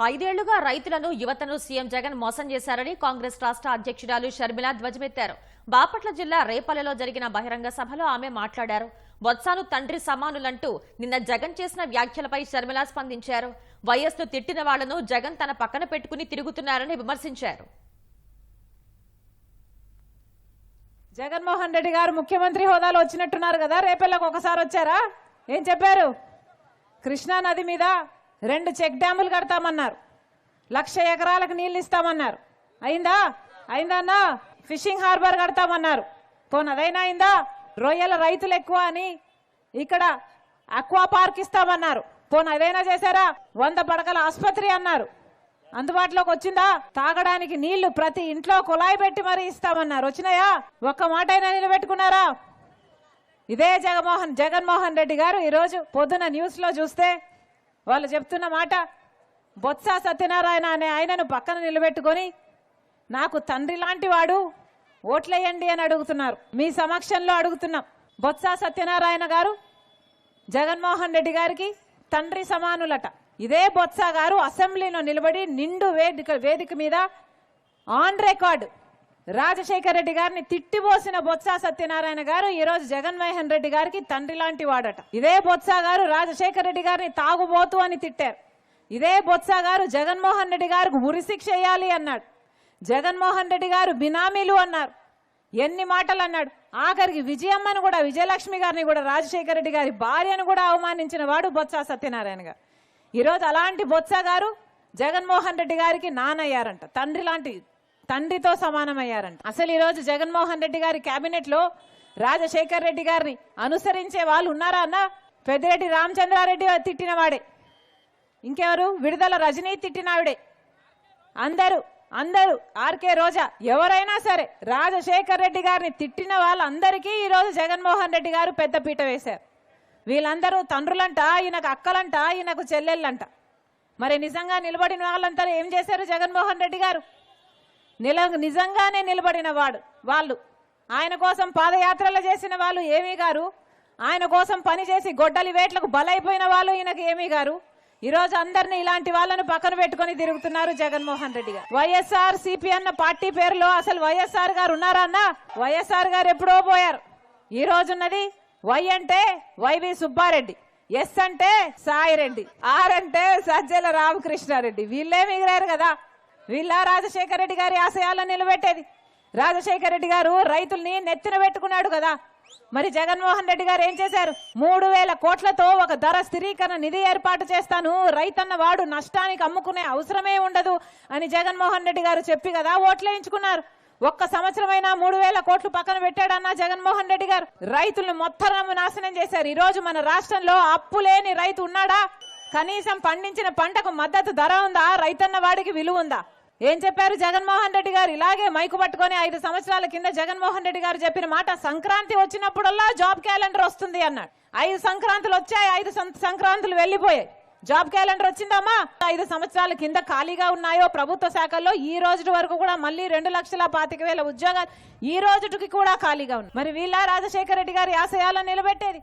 ఐదేళ్ళుగా రైతులను యువతను సీఎం జగన్ మోసం చేశారని కాంగ్రెస్ రాష్ట్ర అధ్యక్షురాలు షర్మిల ధ్వజమెత్తారు. బాపట్ల జిల్లా రేపల్లెలో జరిగిన బహిరంగ సభలో ఆమె మాట్లాడారు. బొత్సాను తండ్రి సమానులంటూ నిన్న జగన్ చేసిన వ్యాఖ్యలపై షర్మిల స్పందించారు. వైఎస్ను తిట్టిన వాళ్ళను జగన్ తన పక్కన పెట్టుకుని తిరుగుతున్నారని విమర్శించారు. జగన్మోహన్ రెడ్డి గారు ముఖ్యమంత్రి హోదాలో వచ్చినట్టున్నారు కదా రేపెళ్ళకు ఒకసారి వచ్చారా? ఏం చెప్పారు? కృష్ణా నది మీద రెండు చెక్ డ్యాములు కడతామన్నారు. లక్ష ఎకరాలకు నీళ్ళు ఇస్తామన్నారు. అయిందా? అయిందన్నా ఫిషింగ్ హార్బర్ కడతామన్నారు. పోనీ అదైనా అయిందా? రొయ్యల రైతులు ఎక్కువ అని ఇక్కడ అక్వా పార్క్ ఇస్తామన్నారు. పోనీ అదైనా చేశారా? వంద పడకల ఆసుపత్రి అన్నారు. అందుబాటులోకి వచ్చిందా? తాగడానికి నీళ్ళు ప్రతి ఇంట్లో కుళాయి పెట్టి మరీ ఇస్తామన్నారు. వచ్చినాయా? ఒక్క మాట అయినా నిలబెట్టుకున్నారా? ఇదే జగన్మోహన్ జగన్మోహన్ రెడ్డి గారు ఈరోజు పొద్దున న్యూస్లో చూస్తే వాళ్ళు చెప్తున్న మాట బొత్స సత్యనారాయణ అనే ఆయనను పక్కన నిలబెట్టుకొని నాకు తండ్రి లాంటి వాడు ఓట్లేయండి అని అడుగుతున్నారు. మీ సమక్షంలో అడుగుతున్నాం. బొత్స సత్యనారాయణ గారు జగన్మోహన్ రెడ్డి గారికి తండ్రి సమానులట. ఇదే బొత్స గారు అసెంబ్లీలో నిలబడి నిండు వేదిక వేదిక మీద ఆన్ రికార్డు రాజశేఖర రెడ్డి గారిని తిట్టిపోసిన బొత్స సత్యనారాయణ గారు ఈ రోజు జగన్మోహన్ రెడ్డి గారికి తండ్రి లాంటి వాడట. ఇదే బొత్స గారు రాజశేఖర రెడ్డి గారిని తాగుబోతు అని తిట్టారు. ఇదే బొత్స గారు జగన్మోహన్ రెడ్డి గారికి ఉరిశిక్ష వేయాలి అన్నాడు. జగన్మోహన్ రెడ్డి గారు బినామీలు అన్నారు. ఎన్ని మాటలు అన్నాడు. ఆఖరికి విజయమ్మను కూడా విజయలక్ష్మి గారిని కూడా రాజశేఖర రెడ్డి గారి భార్యను కూడా అవమానించిన వాడు బొత్స సత్యనారాయణ గారు. ఈరోజు అలాంటి బొత్స గారు జగన్మోహన్ రెడ్డి గారికి నానయ్యారంట. తండ్రి లాంటి తండ్రితో సమానమయ్యారంట. అసలు ఈరోజు జగన్మోహన్ రెడ్డి గారి కేబినెట్లో రాజశేఖర్ రెడ్డి గారిని అనుసరించే వాళ్ళు ఉన్నారా అన్న? పెద్దిరెడ్డి రామచంద్రారెడ్డి తిట్టిన వాడే. ఇంకెవరు? విడుదల రజనీ తిట్టినావిడే అందరూ అందరూ ఆర్కే రోజా ఎవరైనా సరే రాజశేఖర్ రెడ్డి గారిని తిట్టిన వాళ్ళందరికీ ఈరోజు జగన్మోహన్ రెడ్డి గారు పెద్ద పీట వేశారు. వీళ్ళందరూ తండ్రులంట ఈయనకు అక్కలంట ఈయనకు చెల్లెళ్ళంట. మరి నిజంగా నిలబడిన వాళ్ళంతా ఏం చేశారు జగన్మోహన్ రెడ్డి గారు? నిల నిజంగానే నిలబడిన వాడు వాళ్ళు. ఆయన కోసం పాదయాత్రలు చేసిన వాళ్ళు ఏమీ గారు? ఆయన కోసం పనిచేసి గొడ్డలి వేట్లకు బలైపోయిన వాళ్ళు ఈయనకు ఏమీ గారు? ఈ రోజు అందరిని ఇలాంటి వాళ్ళను పక్కన పెట్టుకొని తిరుగుతున్నారు జగన్మోహన్ రెడ్డి గారు. వైఎస్ఆర్ సిపి అన్న పార్టీ పేరులో అసలు వైఎస్ఆర్ గారు ఉన్నారా అన్న? వైఎస్ఆర్ గారు ఎప్పుడో పోయారు. ఈ రోజున్నది వై అంటే వైవి సుబ్బారెడ్డి ఎస్ అంటే సాయిరెడ్డి ఆర్ అంటే సజ్జల రామకృష్ణారెడ్డి. వీళ్ళే మిగిలారు కదా. వీళ్ళ రాజశేఖర రెడ్డి గారి ఆశయాలను నిలబెట్టేది. రాజశేఖర రెడ్డి గారు రైతుల్ని నెత్తిన పెట్టుకున్నాడు కదా. మరి జగన్మోహన్ రెడ్డి గారు ఏం చేశారు? మూడు వేల కోట్లతో ఒక ధర స్థిరీకరణ నిధి ఏర్పాటు చేస్తాను. రైతన్న వాడు నష్టానికి అమ్ముకునే అవసరమే ఉండదు అని జగన్మోహన్ రెడ్డి గారు చెప్పి కదా ఓట్లేయించుకున్నారు ఒక్క సంవత్సరమైనా మూడు వేల కోట్లు పక్కన పెట్టాడన్న జగన్మోహన్ రెడ్డి గారు. రైతులను మొత్తం నాశనం చేశారు. ఈ రోజు మన రాష్ట్రంలో అప్పు లేని రైతు ఉన్నాడా? కనీసం పండించిన పంటకు మద్దతు ధర ఉందా? రైతన్న వాడికి విలువ ఉందా? ఏం చెప్పారు జగన్మోహన్ రెడ్డి గారు? ఇలాగే మైకు పట్టుకొని ఐదు సంవత్సరాల కింద జగన్మోహన్ రెడ్డి గారు చెప్పిన మాట సంక్రాంతి వచ్చినప్పుడల్లా జాబ్ క్యాలెండర్ వస్తుంది అన్నాడు. ఐదు సంక్రాంతులు వచ్చాయి ఐదు సంక్రాంతులు వెళ్ళిపోయాయి. జాబ్ క్యాలెండర్ వచ్చిందమ్మా? ఐదు సంవత్సరాల కింద ఖాళీగా ఉన్నాయో ప్రభుత్వ శాఖల్లో ఈ రోజు వరకు కూడా మళ్ళీ రెండు లక్షల పాతిక వేల ఉద్యోగాలు ఈ రోజుకి కూడా ఖాళీగా ఉన్నాయి. మరి వీళ్ళ రాజశేఖర రెడ్డి గారి ఆశయాలను నిలబెట్టేది?